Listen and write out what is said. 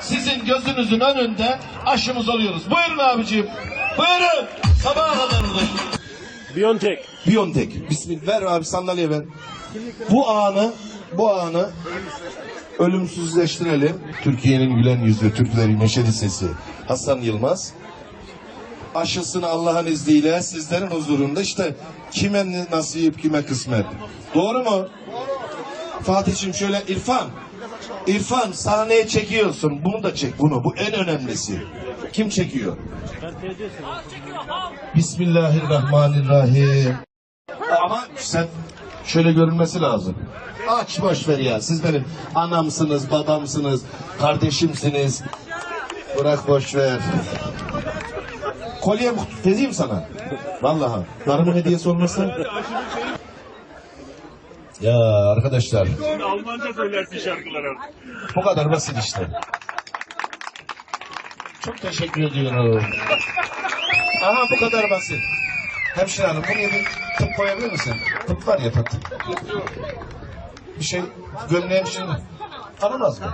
sizin gözünüzün önünde aşımız oluyoruz. Buyurun abiciğim. Buyurun. Sabaha kadar buradayım. Biontech. Biontech. Bismillah. Ver abi sandalye ver. Bu anı, bu anı ölümsüzleştirelim. Türkiye'nin gülen yüzü, Türklerin neşeli sesi. Hasan Yılmaz. Aşısını Allah'ın izniyle sizlerin huzurunda işte kime nasip, kime kısmet. Doğru mu? Fatih'im şöyle İrfan. İrfan sahneye çekiyorsun. Bunu da çek bunu. Bu en önemlisi. Kim çekiyor? Bismillahirrahmanirrahim. Ama sen şöyle görünmesi lazım. Aç boş ver ya. Siz benim anamsınız, babamsınız, kardeşimsiniz. Bırak boş ver. Kolye mi vereyim sana? Vallahi. Darımın hediyesi olmasa. Ya arkadaşlar Almanca söylersin şarkıları. bu kadar basit işte. Çok teşekkür ediyorum. Aha bu kadar basit. Hemşire hanım buraya bir tıp koyabilir misin? Tıp var ya tıp. Bir şey gömleğim şimdi. Aramaz mı?